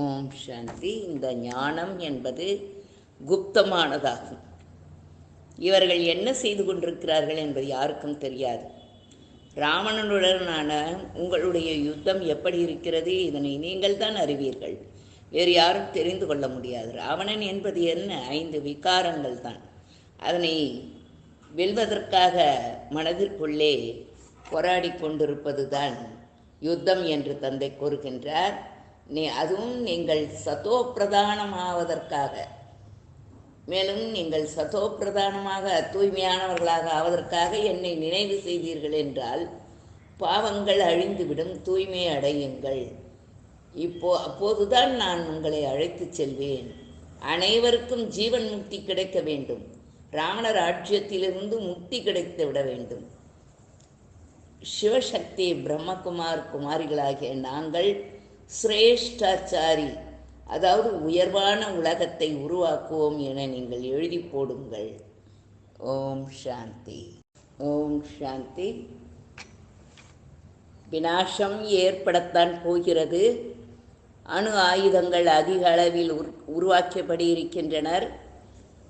ஓம் சாந்தி. இந்த ஞானம் என்பது குப்தமானதாகும். இவர்கள் என்ன செய்து கொண்டிருக்கிறார்கள் என்பது யாருக்கும் தெரியாது. ராவணனுடனான உங்களுடைய யுத்தம் எப்படி இருக்கிறது இதனை நீங்கள் தான் அறிவீர்கள். வேறு யாரும் தெரிந்து கொள்ள முடியாது. ராவணன் என்பது என்ன? ஐந்து விகாரங்கள் தான். அதனை வெல்வதற்காக மனதிற்குள்ளே போராடி கொண்டிருப்பது தான் யுத்தம் என்று தந்தை கூறுகின்றார். நீ அதுவும் நீங்கள் சத்தோ பிரதானமாவதற்காக மேலும் நீங்கள் சத்தோ பிரதானமாக தூய்மையானவர்களாக ஆவதற்காக என்னை நினைவு செய்தீர்கள் என்றால் பாவங்கள் அழிந்துவிடும் தூய்மை அடையுங்கள். இப்போ அப்போதுதான் நான் உங்களை அழைத்துச் செல்வேன். அனைவருக்கும் ஜீவன் முக்தி கிடைக்க வேண்டும். ராவணர் ஆட்சியத்திலிருந்து முக்தி கிடைத்து விட வேண்டும். சிவசக்தி பிரம்மகுமார் குமாரிகளாகிய நாங்கள் சிரேஷ்டாச்சாரி. அதாவது உயர்வான உலகத்தை உருவாக்குவோம் என நீங்கள் எழுதி போடுங்கள். ஓம் சாந்தி. ஓம் சாந்தி. வினாசம் ஏற்படத்தான் போகிறது. அணு ஆயுதங்கள் அதிக அளவில் உரு உருவாக்கியபடி இருக்கின்றனர்.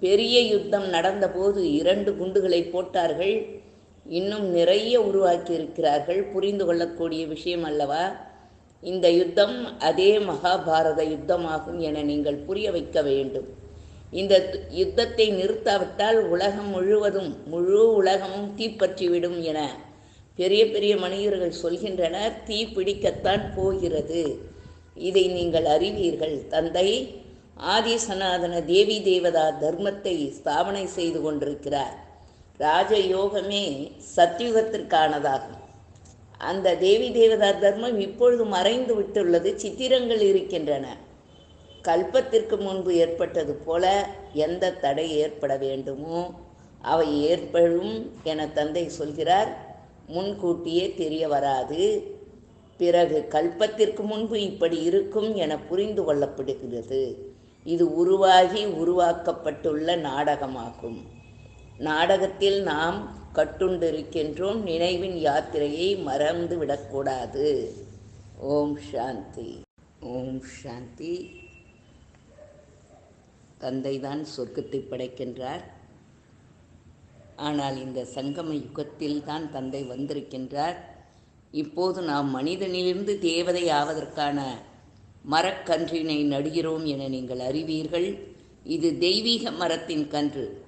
பெரிய யுத்தம் நடந்தபோது இரண்டு குண்டுகளை போட்டார்கள். இன்னும் நிறைய உருவாக்கி இருக்கிறார்கள் புரிந்து கொள்ளக்கூடிய விஷயம் அல்லவா? இந்த யுத்தம் அதே மகாபாரத யுத்தமாகும் என நீங்கள் புரிய வைக்க வேண்டும். இந்த யுத்தத்தை நிறுத்தாவிட்டால் உலகம் முழுவதும் முழு உலகமும் தீப்பற்றிவிடும் என பெரிய பெரிய மனிதர்கள் சொல்கின்றனர். தீ பிடிக்கத்தான் போகிறது. இதை நீங்கள் அறிவீர்கள். தந்தை ஆதி சனாதன தேவி தேவதா தர்மத்தை ஸ்தாபனை செய்து கொண்டிருக்கிறார். ராஜயோகமே சத்யுகத்திற்கானதாகும். அந்த தேவி தேவதா தர்மம் இப்பொழுது மறைந்து விட்டுள்ளது சித்திரங்கள் இருக்கின்றன. கல்பத்திற்கு முன்பு ஏற்பட்டது போல எந்த தடை ஏற்பட வேண்டுமோ அவை ஏற்படும் என தந்தை சொல்கிறார். முன்கூட்டியே தெரிய வராது. பிறகு கல்பத்திற்கு முன்பு இப்படி இருக்கும் என புரிந்து கொள்ளப்படுகிறது. இது உருவாகி உருவாக்கப்பட்டுள்ள நாடகமாகும். நாடகத்தில் நாம் கட்டுண்டிருக்கின்றோம் நினைவின் யாத்திரையை மறந்து விடக்கூடாது. ஓம் சாந்தி. ஓம் சாந்தி. தந்தைதான் சொர்க்கத்தை படைக்கின்றார். ஆனால் இந்த சங்கம யுகத்தில் தான் தந்தை வந்திருக்கின்றார். இப்போது நாம் மனிதனிலிருந்து தேவதை ஆவதற்கான மரக்கன்றினை நடுகிறோம் என நீங்கள் அறிவீர்கள். இது தெய்வீக மரத்தின் கன்று.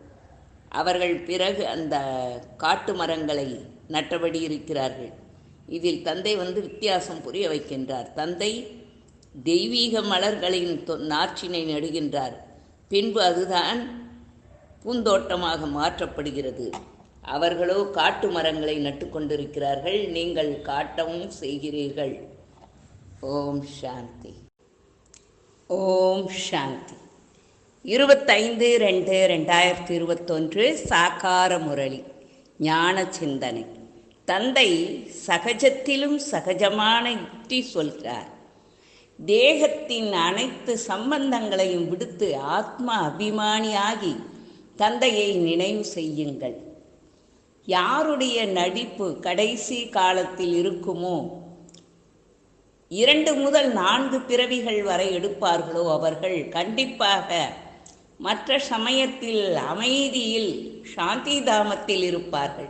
அவர்கள் பிறகு அந்த காட்டு மரங்களை நட்டபடி இருக்கிறார்கள். இதில் தந்தை வந்து வித்தியாசம் புரிய வைக்கின்றார். தந்தை தெய்வீக மலர்களின் நாற்றினை நடுகின்றார். பின்பு அதுதான் பூந்தோட்டமாக மாற்றப்படுகிறது. அவர்களோ காட்டு மரங்களை நட்டு கொண்டிருக்கிறார்கள். நீங்கள் காட்டவும் செய்கிறீர்கள். ஓம் சாந்தி. ஓம் சாந்தி. இருபத்தைந்து ரெண்டு ரெண்டாயிரத்தி இருபத்தொன்று சாக்கார முரளி ஞான சிந்தனை தந்தை சகஜத்திலும் சகஜமான யுக்தி சொல்கிறார். தேகத்தின் அனைத்து சம்பந்தங்களையும் விடுத்து ஆத்ம அபிமானியாகி தந்தையை நினைவு செய்யுங்கள். யாருடைய நடிப்பு கடைசி காலத்தில் இருக்குமோ இரண்டு முதல் நான்கு பிறவிகள் வரை எடுப்பார்களோ அவர்கள் கண்டிப்பாக மற்ற சமயத்தில் அமைதியில் சாந்தி தாமத்தில் இருப்பார்கள்.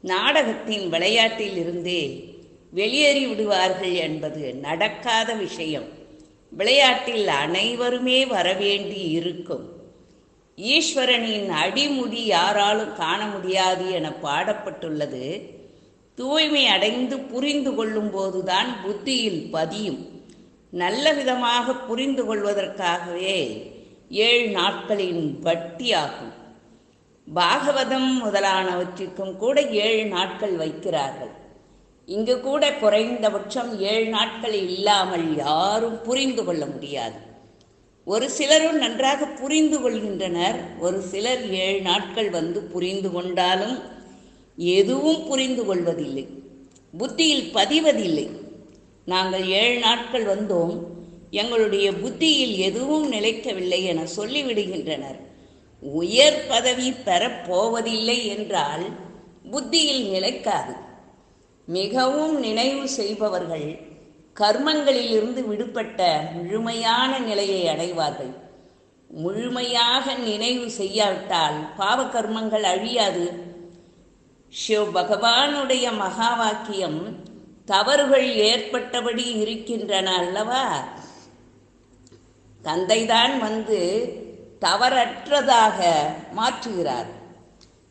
நாடகத்தின் விளையாட்டில் இருந்தே வெளியேறி விடுவார்கள் என்பது நடக்காத விஷயம். விளையாட்டில் அனைவருமே வரவேண்டி இருக்கும். ஈஸ்வரனின் அடிமுடி யாராலும் காண முடியாது என பாடப்பட்டுள்ளது. தூய்மை அடைந்து புரிந்து கொள்ளும் போதுதான் புத்தியில் பதியும். நல்ல விதமாக புரிந்து கொள்வதற்காகவே ஏழு நாட்களின் வட்டியாகும். பாகவதம் முதலானவற்றிற்கும் கூட ஏழு நாட்கள் வைக்கிறார்கள். இங்கு கூட குறைந்தபட்சம் ஏழு நாட்கள் இல்லாமல் யாரும் புரிந்து கொள்ள முடியாது. ஒரு சிலரும் நன்றாக புரிந்து கொள்கின்றனர். ஒரு சிலர் ஏழு நாட்கள் வந்து புரிந்து கொண்டாலும் எதுவும் புரிந்து கொள்வதில்லை. புத்தியில் பதிவதில்லை. நாங்கள் ஏழு நாட்கள் வந்தோம். எங்களுடைய புத்தியில் எதுவும் நிலைக்கவில்லை என சொல்லிவிடுகின்றனர். உயர் பதவி பெறப்போவதில்லை என்றால் புத்தியில் நிலைக்காது. மிகவும் நினைவு செய்பவர்கள் கர்மங்களிலிருந்து விடுபட்ட முழுமையான நிலையை அடைவார்கள். முழுமையாக நினைவு செய்யாவிட்டால் பாவ கர்மங்கள் அழியாது. சிவ பகவானுடைய மகா வாக்கியம் தவறுகள் ஏற்பட்டபடி இருக்கின்றன அல்லவா? தந்தைதான் வந்து தவறற்றதாக மாற்றுகிறார்.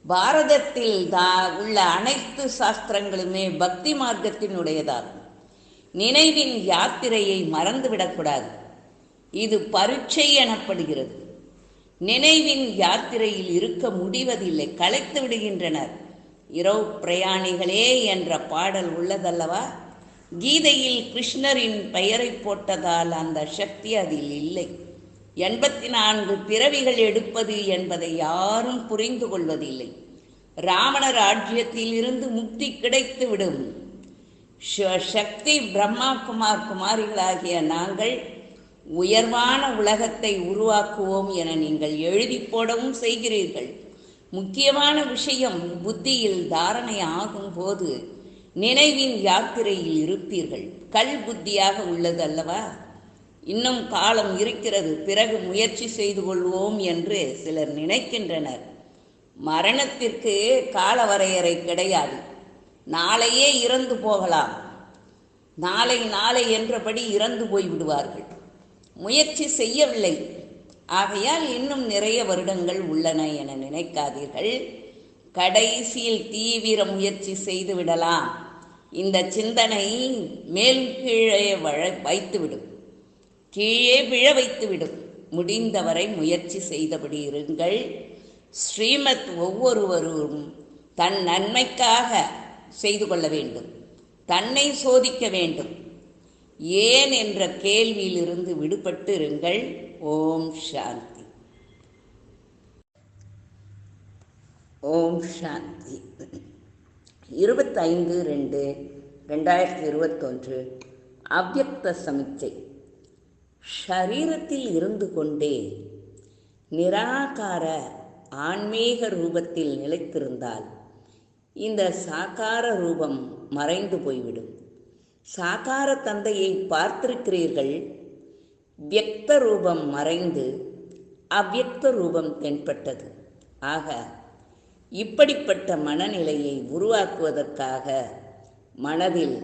பாரதத்தில் தா உள்ள அனைத்து சாஸ்திரங்களுமே பக்தி மார்க்கத்தினுடையதாகும். நினைவின் யாத்திரையை மறந்துவிடக்கூடாது. இது பரீட்சை எனப்படுகிறது. நினைவின் யாத்திரையில் இருக்க முடிவதில்லை. களைத்து விடுகின்றனர். இரவு பிரயாணிகளே என்ற பாடல் உள்ளதல்லவா? கீதையில் கிருஷ்ணரின் பெயரை போட்டதால் அந்த சக்தி அதில் இல்லை. எண்பத்தி நான்கு பிறவிகள் எடுப்பது என்பதை யாரும் புரிந்து கொள்வதில்லை. ராவண ராஜ்யத்தில் இருந்து முக்தி கிடைத்துவிடும் சக்தி பிரம்மா குமார் குமாரிகளாகிய நாங்கள் உயர்வான உலகத்தை உருவாக்குவோம் என நீங்கள் எழுதி போடவும் செய்கிறீர்கள். முக்கியமான விஷயம் புத்தியில் தாரணை ஆகும் போது நினைவின் யாத்திரையில் இருப்பீர்கள். கல் புத்தியாக உள்ளது அல்லவா? இன்னும் காலம் இருக்கிறது. பிறகு முயற்சி செய்து கொள்வோம் என்று சிலர் நினைக்கின்றனர். மரணத்திற்கு கால வரையறை கிடையாது. நாளையே இறந்து போகலாம். நாளை நாளை என்றபடி இறந்து போய்விடுவார்கள் முயற்சி செய்யவில்லை. ஆகையால் இன்னும் நிறைய வருடங்கள் உள்ளன என நினைக்காதீர்கள். கடைசியில் தீவிர முயற்சி செய்து விடலாம். இந்த சிந்தனை மேல் கீழே வழ வைத்துவிடும். கீழே விழ வைத்துவிடும். முடிந்தவரை முயற்சி செய்தபடி இருங்கள். ஸ்ரீமத் ஒவ்வொருவரும் தன் நன்மைக்காக செய்து கொள்ள வேண்டும். தன்னை சோதிக்க வேண்டும். ஏன் என்ற கேள்வியிலிருந்து விடுபட்டு இருங்கள் ஓம் சாந்தி. ஓம் சாந்தி. இருபத்தைந்து ரெண்டு ரெண்டாயிரத்தி இருபத்தொன்று அவ்வக்த சமிச்சை ஷரீரத்தில் இருந்து கொண்டே நிராகார ஆன்மீக ரூபத்தில் நிலைத்திருந்தால் இந்த சாகார ரூபம் மறைந்து போய்விடும். சாக்கார தந்தையை பார்த்திருக்கிறீர்கள். வியக்த ரூபம் மறைந்து அவ்வக்த ரூபம் தென்பட்டது. ஆக இப்படிப்பட்ட மனநிலையை உருவாக்குவதற்காக மனதில்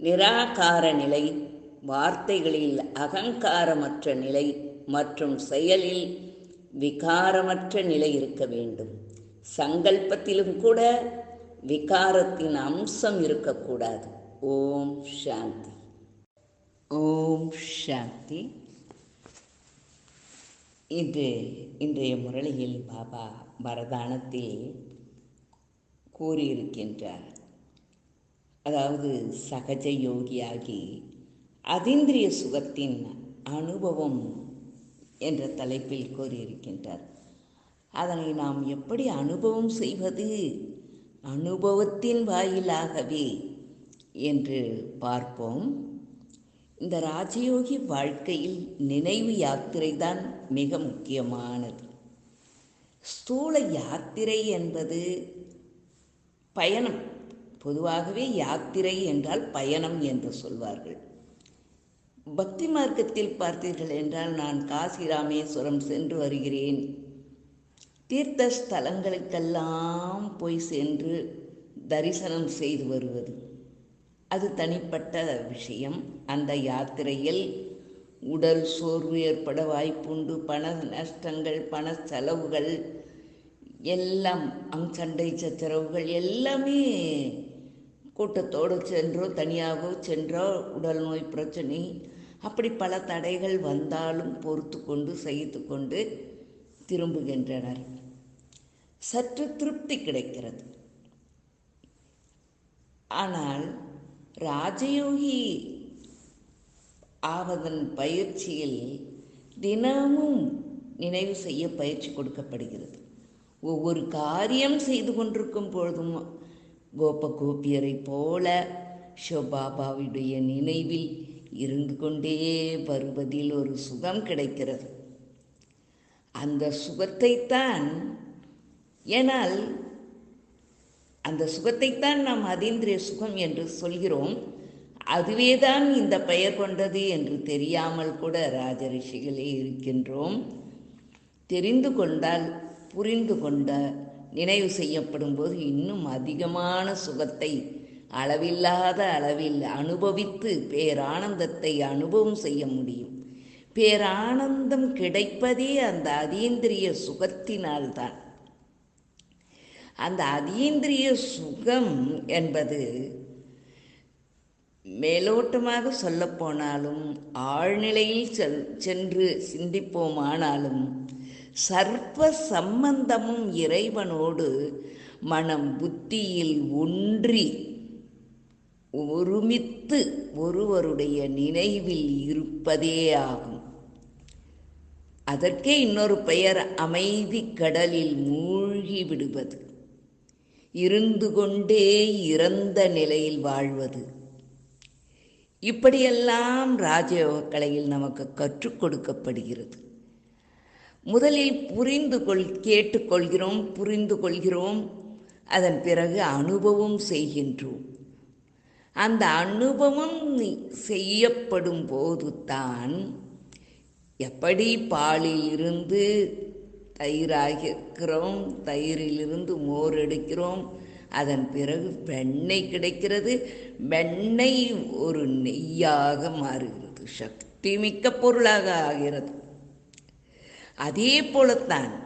நிராகார நிலை வார்த்தைகளில் அகங்காரமற்ற நிலை மற்றும் செயலில் விகாரமற்ற நிலை இருக்க வேண்டும். சங்கல்பத்திலும் கூட விகாரத்தின் அம்சம் இருக்கக்கூடாது. ஓம் சாந்தி. ஓம் சாந்தி. இது இன்றைய முரளியில் பாபா பரதானத்தில் கூறியிருக்கின்றார். அதாவது சகஜ யோகியாகி அதீந்திரிய சுகத்தின் அனுபவம் என்ற தலைப்பில் கூறியிருக்கின்றார். அதனை நாம் எப்படி அனுபவம் செய்வது? அனுபவத்தின் வாயிலாகவே என்று பார்ப்போம். இந்த ராஜயோகி வாழ்க்கையில் நினைவு யாத்திரை தான் மிக முக்கியமானது. ஸ்தூல யாத்திரை என்பது பயணம். பொதுவாகவே யாத்திரை என்றால் பயணம் என்று சொல்வார்கள். பக்தி மார்க்கத்தில் பார்த்தீர்கள் என்றால் நான் காசி ராமேஸ்வரம் சென்று வருகிறேன். தீர்த்த ஸ்தலங்களுக்கெல்லாம் போய் சென்று தரிசனம் செய்து வருவது. அது தனிப்பட்ட விஷயம். அந்த யாத்திரையில் உடல் சோர்வு ஏற்பட வாய்ப்புண்டு பண நஷ்டங்கள் பண செலவுகள் எல்லாம் அங் சண்டை சச்சரவுகள் எல்லாமே கூட்டத்தோடு சென்றோ தனியாகவோ சென்றோ உடல் நோய் பிரச்சனை. அப்படி பல தடைகள் வந்தாலும் பொறுத்து கொண்டு சகித்து கொண்டு திரும்புகின்றனர். சற்று திருப்தி கிடைக்கிறது. ஆனால் ராஜயோகி ஆவதன் பயிற்சியில் தினமும் நினைவு செய்ய பயிற்சி கொடுக்கப்படுகிறது. ஒவ்வொரு காரியம் செய்து கொண்டிருக்கும் பொழுதும் கோப கோபியரை போல ஷோபாபாவுடைய நினைவில் இருந்து கொண்டே வருவதில் ஒரு சுகம் கிடைக்கிறது. அந்த சுகத்தைத்தான் ஏனால் அந்த சுகத்தைத்தான் நாம் அதீந்திரிய சுகம் என்று சொல்கிறோம். அதுவேதான் இந்த பெயர் கொண்டது என்று தெரியாமல் கூட ராஜரிஷிகளே இருக்கின்றோம். தெரிந்து கொண்டால் புரிந்து கொண்ட நினைவு செய்யப்படும் போது இன்னும் அதிகமான சுகத்தை அளவில்லாத அளவில் அனுபவித்து பேரானந்தத்தை அனுபவம் செய்ய முடியும். பேரானந்தம் கிடைப்பதே அந்த அதீந்திரிய சுகத்தினால்தான். அந்த அதீந்திரிய சுகம் என்பது மேலோட்டமாக சொல்லப்போனாலும் ஆழ்நிலையில் செல் சென்று சிந்திப்போமானாலும் சர்ப்ப சம்பந்தமும் இறைவனோடு மனம் புத்தியில் ஒன்றி ஒருமித்து ஒருவருடைய நினைவில் இருப்பதே ஆகும் அதற்கே இன்னொரு பெயர் அமைதி கடலில் மூழ்கி விடுவது. இருந்து கொண்டே இறந்த நிலையில் வாழ்வது. இப்படியெல்லாம் ராஜயோக கலையில் நமக்கு கற்றுக் கொடுக்கப்படுகிறது. முதலில் புரிந்து கொள் கேட்டுக்கொள்கிறோம் புரிந்து கொள்கிறோம். அதன் பிறகு அனுபவம் செய்கின்றோம். அந்த அனுபவம் செய்யப்படும் போது தான் எப்படி பாலில் இருந்து தயிராகிறோம் தயிரிலிருந்து மோர் எடுக்கிறோம் அதன் பிறகு வெண்ணெய் கிடைக்கிறது. வெண்ணெய் ஒரு நெய்யாக மாறுகிறது. சக்தி மிக்க பொருளாக ஆகிறது. அதே போலத்தான்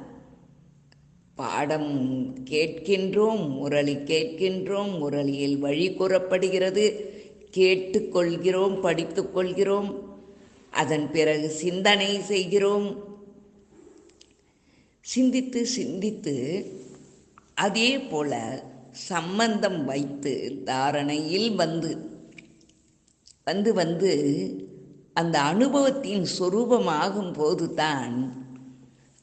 பாடம் கேட்கின்றோம் முரளி கேட்கின்றோம் முரளியில் வழி கூறப்படுகிறது. கேட்டுக்கொள்கிறோம் படித்துக்கொள்கிறோம் அதன் பிறகு சிந்தனை செய்கிறோம். சிந்தித்து சிந்தித்து அதே போல சம்பந்தம் வைத்து தாரணையில் வந்து வந்து வந்து அந்த அனுபவத்தின் சொரூபமாகும் போது தான்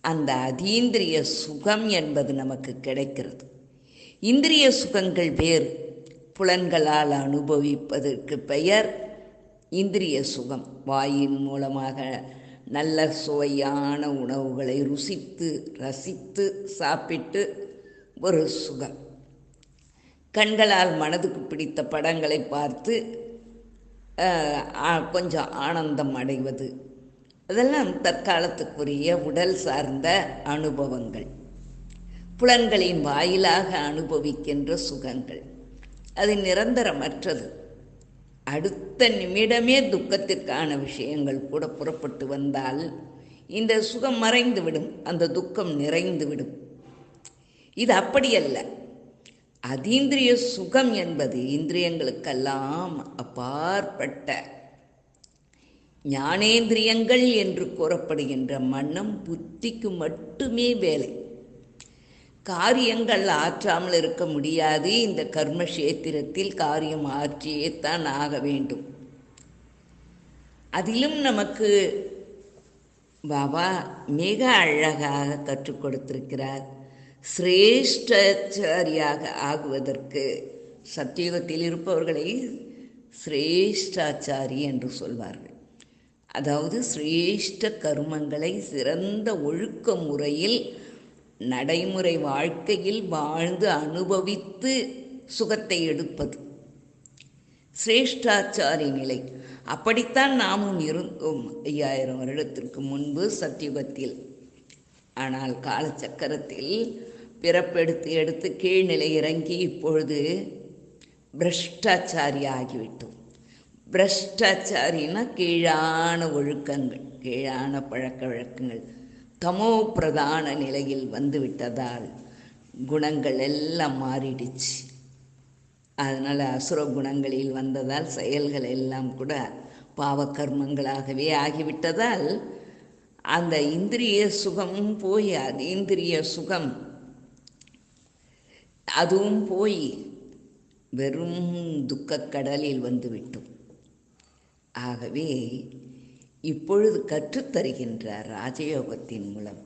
அந்த அதீந்திரிய சுகம் என்பது நமக்கு கிடைக்கிறது. இந்திரிய சுகங்கள் வேறு புலன்களால் அனுபவிப்பதற்கு பெயர் இந்திரிய சுகம். வாயின் மூலமாக நல்ல சுவையான உணவுகளை ருசித்து ரசித்து சாப்பிட்டு ஒரு சுகம். கண்களால் மனதுக்கு பிடித்த படங்களை பார்த்து கொஞ்சம் ஆனந்தம் அடைவது. அதெல்லாம் தற்காலத்துக்குரிய உடல் சார்ந்த அனுபவங்கள். புலன்களின் வாயிலாக அனுபவிக்கின்ற சுகங்கள். அது நிரந்தரமற்றது. அடுத்த நிமிடமே துக்கத்திற்கான விஷயங்கள் கூட புறப்பட்டு வந்தால் இந்த சுகம் மறைந்துவிடும் அந்த துக்கம் நிறைந்துவிடும். இது அப்படியல்ல. அதீந்திரிய சுகம் என்பது இந்திரியங்களுக்கெல்லாம் அப்பாற்பட்ட. ஞானேந்திரியங்கள் என்று கூறப்படுகின்ற மன்னம் புத்திக்கு மட்டுமே வேலை. காரியங்கள் ஆற்றாமல் இருக்க முடியாது. இந்த கர்மக்ஷேத்திரத்தில் காரியம் ஆற்றியே தான் ஆக வேண்டும். அதிலும் நமக்கு பாபா மிக அழகாக கற்றுக் கொடுத்திருக்கிறார். சிரேஷ்டாச்சாரியாக ஆகுவதற்கு சத்தியுகத்தில் இருப்பவர்களை சிரேஷ்டாச்சாரி என்று சொல்வார்கள். அதாவது சிரேஷ்ட கருமங்களை சிறந்த ஒழுக்க முறையில் நடைமுறை வாழ்க்கையில் வாழ்ந்து அனுபவித்து சுகத்தை எடுப்பது. சிரேஷ்டாச்சாரி நிலை. அப்படித்தான் நாமும் இருந்தோம் ஐயாயிரம் வருடத்திற்கு முன்பு சத்தியுகத்தில். ஆனால் காலச்சக்கரத்தில் பிறப்பெடுத்து எடுத்து கீழ்நிலை இறங்கி இப்பொழுது பிரஷ்டாச்சாரி ஆகிவிட்டோம். பிரஷ்டாச்சாரின்னா கீழான ஒழுக்கங்கள் கீழான பழக்க வழக்கங்கள். தமோ பிரதான நிலையில் வந்து விட்டதால் குணங்கள் எல்லாம் மாறிடுச்சு. அதனால் அசுர குணங்களில் வந்ததால் செயல்கள் எல்லாம் கூட பாவக்கர்மங்களாகவே ஆகிவிட்டதால் அந்த இந்திரிய சுகமும் போய் அது இந்திரிய சுகம் அதுவும் போய் வெறும் துக்கக்கடலில் வந்துவிட்டோம். ஆகவே இப்பொழுது கற்றுத்தருகின்ற ராஜயோகத்தின் மூலம்.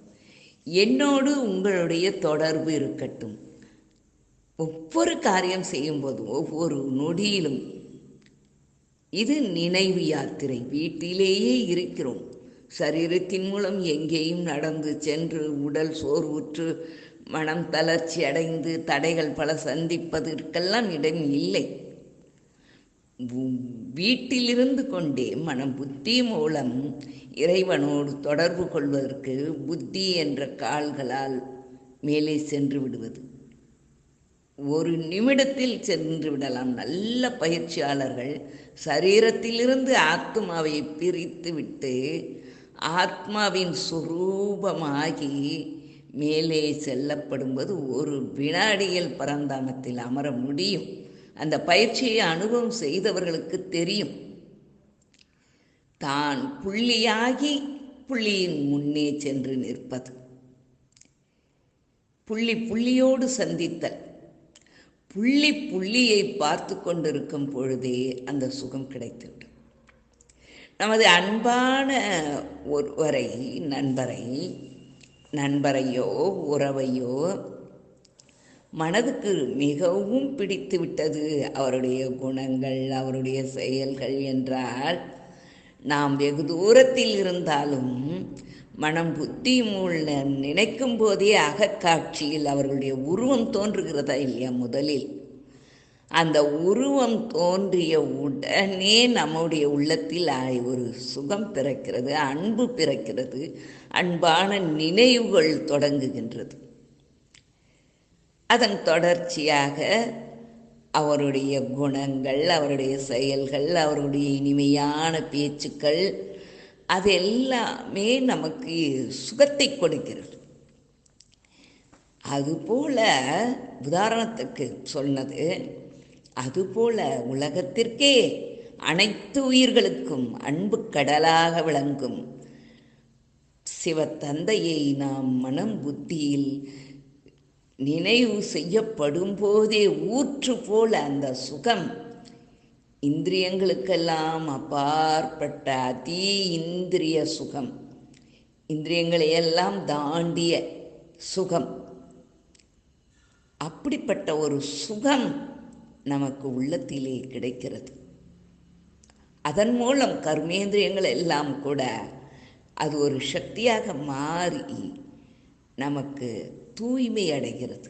என்னோடு உங்களுடைய தொடர்பு இருக்கட்டும். ஒவ்வொரு காரியம் செய்யும்போது ஒவ்வொரு நொடியிலும் இது நினைவு யாத்திரை. வீட்டிலேயே இருக்கிறோம். சரீரத்தின் மூலம் எங்கேயும் நடந்து சென்று உடல் சோர்வுற்று மனம் தளர்ச்சி அடைந்து தடைகள் பல சந்திப்பதற்கெல்லாம் இடம் இல்லை. வீட்டிலிருந்து கொண்டே மனம் புத்தி மூலம் இறைவனோடு தொடர்பு கொள்வதற்கு புத்தி என்ற கால்களால் மேலே சென்று விடுவது. ஒரு நிமிடத்தில் சென்று விடலாம். நல்ல பயிற்சியாளர்கள் சரீரத்திலிருந்து ஆத்மாவை பிரித்து விட்டு ஆத்மாவின் சுரூபமாகி மேலே செல்லப்படும்போது ஒரு வினாடியில் பரந்தாமத்தில் அமர முடியும். அந்த பயிற்சியை அனுபவம் செய்தவர்களுக்கு தெரியும். தான் புள்ளியாகி புள்ளியின் முன்னே சென்று நிற்பது. புள்ளி புள்ளியோடு சந்தித்தல். புள்ளி புள்ளியை பார்த்து கொண்டிருக்கும் பொழுதே அந்த சுகம் கிடைத்துவிடும் நமது அன்பான ஒருவரை நண்பரை நண்பரையோ உறவையோ மனதுக்கு மிகவும் பிடித்து விட்டது அவருடைய குணங்கள் அவருடைய செயல்கள் என்றால் நாம் வெகு தூரத்தில் இருந்தாலும் மனம் புத்தி மூல நினைக்கும் போதே அகக்காட்சியில் அவர்களுடைய உருவம் தோன்றுகிறதா இல்லையா முதலில்? அந்த உருவம் தோன்றிய உடனே நம்முடைய உள்ளத்தில் ஒரு சுகம் பிறக்கிறது அன்பு பிறக்கிறது அன்பான நினைவுகள் தொடங்குகின்றது. அதன் தொடர்ச்சியாக அவருடைய குணங்கள் அவருடைய செயல்கள் அவருடைய இனிமையான பேச்சுக்கள் அது எல்லாமே நமக்கு சுகத்தை கொடுக்கிறது. அதுபோல உதாரணத்துக்கு சொன்னது அதுபோல உலகத்திற்கே அனைத்து உயிர்களுக்கும் அன்பு கடலாக விளங்கும். சிவத்தந்தையை நாம் மனம் புத்தியில் நினைவு செய்யப்படும் போதே ஊற்று போல அந்த சுகம் இந்திரியங்களுக்கெல்லாம் அப்பாற்பட்ட அதி இந்திரிய சுகம். இந்திரியங்களை எல்லாம் தாண்டிய சுகம். அப்படிப்பட்ட ஒரு சுகம் நமக்கு உள்ளத்திலே கிடைக்கிறது. அதன் மூலம் கர்மேந்திரியங்கள் எல்லாம் கூட அது ஒரு சக்தியாக மாறி நமக்கு தூய்மை அடைகிறது.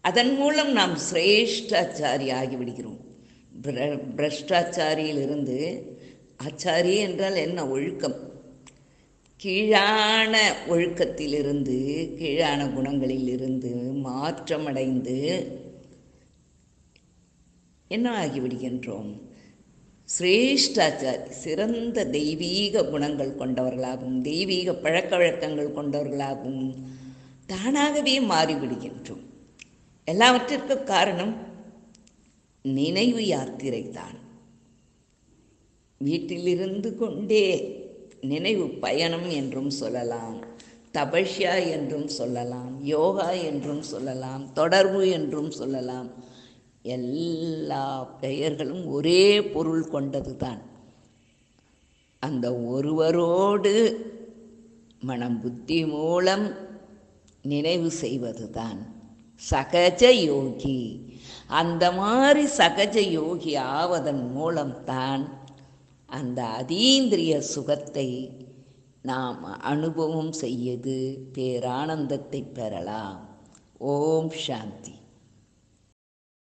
அதன் மூலம் நாம் சிரேஷ்டாச்சாரி ஆகிவிடுகிறோம் பிர பிரஷ்டாச்சாரியிலிருந்து ஆச்சாரி என்றால் என்ன ஒழுக்கம்? கீழான ஒழுக்கத்திலிருந்து கீழான குணங்களிலிருந்து மாற்றமடைந்து என்ன ஆகிவிடுகின்றோம் சிரேஷ்டாச்சாரி சிறந்த தெய்வீக குணங்கள் கொண்டவர்களாகவும் தெய்வீக பழக்க வழக்கங்கள் கொண்டவர்களாகவும் தானாகவே மாறிவிடுகின்றோம் எல்லாவற்றிற்கும் காரணம் நினைவு யாத்திரை தான். வீட்டிலிருந்து கொண்டே நினைவு பயணம் என்றும் சொல்லலாம் தபஷ்யா என்றும் சொல்லலாம் யோகா என்றும் சொல்லலாம் தொடர்பு என்றும் சொல்லலாம். எல்லா பெயர்களும் ஒரே பொருள் கொண்டது தான் அந்த ஒருவரோடு மனம் புத்தி மூலம் நினைவு செய்வது தான் சகஜ யோகி. அந்த மாதிரி சகஜ யோகி ஆவதன் மூலம்தான் அந்த அதீந்திரிய சுகத்தை நாம் அனுபவம் செய்து பேரானந்தத்தை பெறலாம். ஓம் சாந்தி.